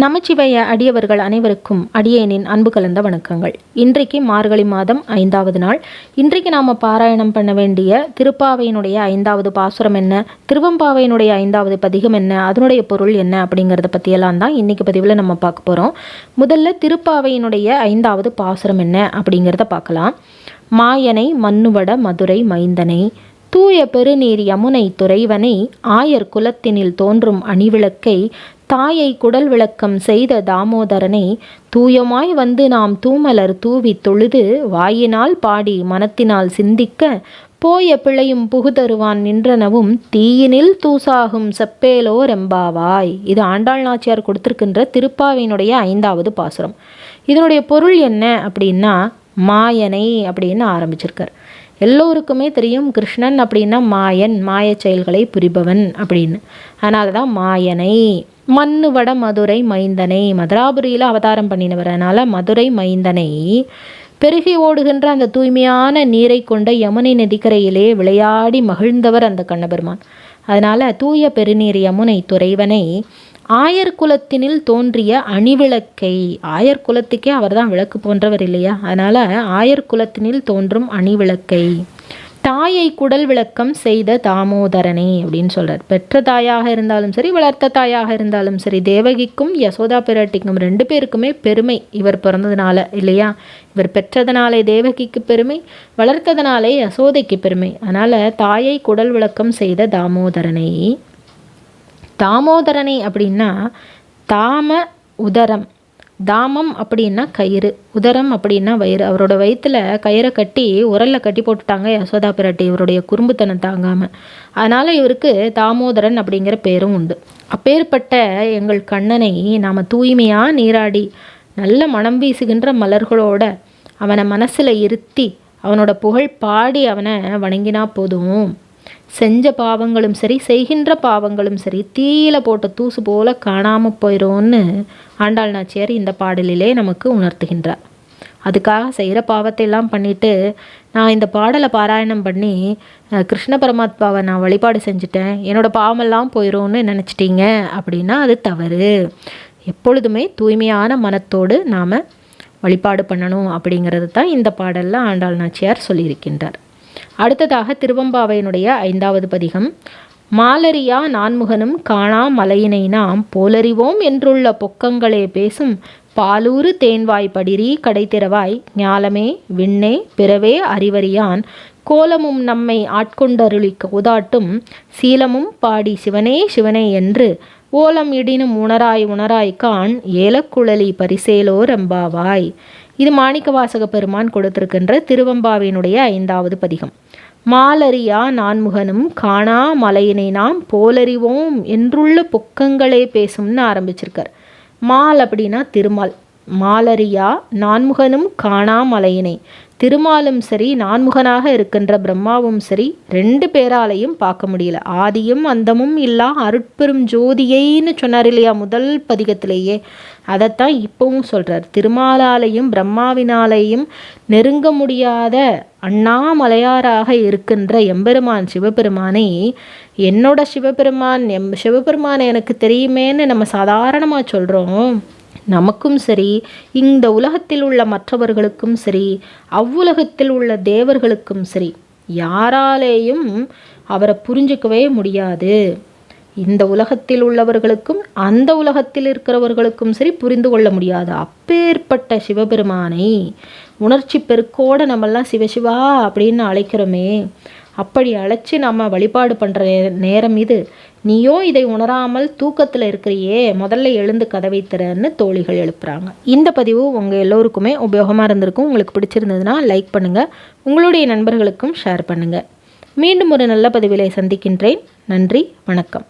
நமச்சிவய அடியவர்கள் அனைவருக்கும் அடியேனின் அன்பு கலந்த வணக்கங்கள். இன்றைக்கு மார்கழி மாதம் ஐந்தாவது நாள். இன்றைக்கு நாம் பாராயணம் பண்ண வேண்டிய திருப்பாவையினுடைய ஐந்தாவது பாசுரம் என்ன திருவம்பாவையினுடைய ஐந்தாவது பதிகம் என்ன அதனுடைய பொருள் என்ன அப்படிங்கிறத பற்றியெல்லாம் தான் இன்றைக்கி பதிவில் நம்ம பார்க்க போகிறோம் முதல்ல திருப்பாவையினுடைய ஐந்தாவது பாசுரம் என்ன அப்படிங்கிறத பார்க்கலாம். மாயனை மண்ணுவட மதுரை மைந்தனை தூய பெருநீர் யமுனை துறைவனை ஆயர் குலத்தினில் தோன்றும் அணிவிளக்கை தாயை குடல் விளக்கம் செய்த தாமோதரனை தூயமாய் வந்து நாம் தூமலர் தூவி தொழுது வாயினால் பாடி மனத்தினால் சிந்திக்க போய பிழையும் புகுதருவான் நின்றனவும் தீயினில் தூசாகும் செப்பேலோ ரெம்பாவாய் இது ஆண்டாள் நாச்சியார் கொடுத்திருக்கின்ற திருப்பாவினுடைய ஐந்தாவது பாசுரம். இதனுடைய பொருள் என்ன அப்படின்னா மாயனை அப்படின்னு ஆரம்பிச்சிருக்கார். எல்லோருக்குமே தெரியும் கிருஷ்ணன் அப்படின்னா மாயன் மாய செயல்களை புரிபவன் அப்படின்னு. அதனால தான் மாயனை. மண்ணு வட மதுரை மைந்தனை. மதுராபுரியில் அவதாரம் பண்ணினவர் அதனால் மதுரை மைந்தனை. பெருகி ஓடுகின்ற அந்த தூய்மையான நீரை கொண்ட யமுனை நதிக்கரையிலே விளையாடி மகிழ்ந்தவர் அந்த கண்ணபெருமான். அதனால் தூய பெருநீர் யமுனை துறைவனை ஆயர் குலத்தினில் தோன்றிய அணிவிளக்கை ஆயர் குலத்துக்கே அவர் தான் விளக்கு போன்றவர் இல்லையா? அதனால் ஆயர் குலத்தினில் தோன்றும் அணிவிளக்கை. தாயை குடல் விளக்கம் செய்த தாமோதரனே அப்படின்னு சொல்கிறார் பெற்ற தாயாக இருந்தாலும் சரி வளர்த்த தாயாக இருந்தாலும் சரி தேவகிக்கும் யசோதா பிராட்டிக்கும் ரெண்டு பேருக்குமே பெருமை. இவர் பிறந்ததுனால இல்லையா? இவர் பெற்றதுனாலே தேவகிக்கு பெருமை வளர்த்ததுனாலே யசோதைக்கு பெருமை. அதனால் தாயை குடல் விளக்கம் செய்த தாமோதரனை தாமோதரனை அப்படின்னா தாம உதரம். தாமம் அப்படின்னா கயிறு உதரம் அப்படின்னா வயிறு. அவரோட வயிற்றில் கயிறை கட்டி உரலில் கட்டி போட்டுட்டாங்க யசோதா பிராட்டி. இவருடைய குறும்புத்தனம் தாங்காமல் அதனால் இவருக்கு தாமோதரன் அப்படிங்கிற பேரும் உண்டு. அப்பேற்பட்ட எங்கள் கண்ணனை நாம் தூய்மையாக நீராடி நல்ல மனம் வீசுகின்ற மலர்களோட அவனை மனசில் இருத்தி அவனோட புகழ் பாடி அவனை வணங்கினா போதும். செஞ்ச பாவங்களும் சரி செய்கின்ற பாவங்களும் சரி தீயில போட்ட தூசு போல காணாமல் போயிடும்னு ஆண்டாள் நாச்சியார் இந்த பாடலிலே நமக்கு உணர்த்துகின்றார். அதுக்காக செய்கிற பாவத்தை எல்லாம் பண்ணிட்டு நான் இந்த பாடலை பாராயணம் பண்ணி கிருஷ்ண பரமாத்மாவை நான் வழிபாடு செஞ்சுட்டேன் என்னோடய பாவமெல்லாம் போயிடும்னு நினச்சிட்டீங்க அப்படின்னா அது தவறு. எப்பொழுதுமே தூய்மையான மனத்தோடு நாம் வழிபாடு பண்ணணும் அப்படிங்கிறது தான் இந்த பாடலில் ஆண்டாள் நாச்சியார் சொல்லியிருக்கின்றார். அடுத்ததாக திருவம்பாவையினுடைய ஐந்தாவது பதிகம். மாலரியா நான்முகனும் காணா மலையினை நாம் போலறிவோம் என்றுள்ள பொக்கங்களே பேசும் பாலூறு தேன்வாய் படிரி கடைத்திறவாய் ஞாலமே விண்ணே பிறவே அறிவறியான். கோலமும் நம்மை ஆட்கொண்டருளி உதாட்டும் சீலமும் பாடி சிவனே சிவனே என்று. ஓலம் இடினும் உணராய் உணராய் கான் ஏலக்குழலி பரிசேலோ ரம்பாவாய் இது மாணிக்கவாசக பெருமான் கொடுத்திருக்கின்ற திருவம்பாவினுடைய ஐந்தாவது பதிகம். மாலரியா நான்முகனும் காணா மலையினை நாம் போலறிவோம் என்றுள்ள பொக்கங்களே பேசும்னு ஆரம்பிச்சிருக்கார். மால் அப்படின்னா திருமால். மாலரியா நான்முகனும் காணா மலையினை திருமாலும் சரி நான்முகனாக இருக்கின்ற பிரம்மாவும் சரி ரெண்டு பேராலையும் பார்க்க முடியல. ஆதியும் அந்தமும் இல்லா அருட்பெரும் ஜோதியைன்னு சொன்னார் இல்லையா முதல் பதிகத்திலேயே. அதைத்தான் இப்பவும் சொல்கிறார் திருமாலாலையும் பிரம்மாவினாலேயும் நெருங்க முடியாத அண்ணாமலையாராக இருக்கின்ற எம்பெருமான் சிவபெருமானை என்னோட சிவபெருமான் எம் சிவபெருமானை எனக்கு தெரியுமேன்னு நம்ம சாதாரணமாக சொல்கிறோம் நமக்கும் சரி இந்த உலகத்தில் உள்ள மற்றவர்களுக்கும் சரி அவ்வுலகத்தில் உள்ள தேவர்களுக்கும் சரி யாராலேயும் அவரை புரிஞ்சிக்கவே முடியாது. இந்த உலகத்தில் உள்ளவர்களுக்கும் அந்த உலகத்தில் இருக்கிறவர்களுக்கும் சரி புரிந்து கொள்ள முடியாது. அப்பேற்பட்ட சிவபெருமானை உணர்ச்சி பெருக்கோடு நம்மெல்லாம் சிவசிவா அப்படின்னு அழைக்கிறோமே. அப்படி அழைச்சி நம்ம வழிபாடு பண்ணுற நேரம் இது. நீயோ இதை உணராமல் தூக்கத்தில் இருக்கிறியே முதல்ல எழுந்து கதவை திறன்னு தோழிகள் எழுப்புறாங்க. இந்த பதிவு உங்கள் எல்லோருக்குமே உபயோகமாக இருந்திருக்கும். உங்களுக்கு பிடிச்சிருந்ததுன்னா லைக் பண்ணுங்கள் உங்களுடைய நண்பர்களுக்கும் ஷேர் பண்ணுங்கள் மீண்டும் ஒரு நல்ல பதிவிலை சந்திக்கின்றேன். நன்றி வணக்கம்.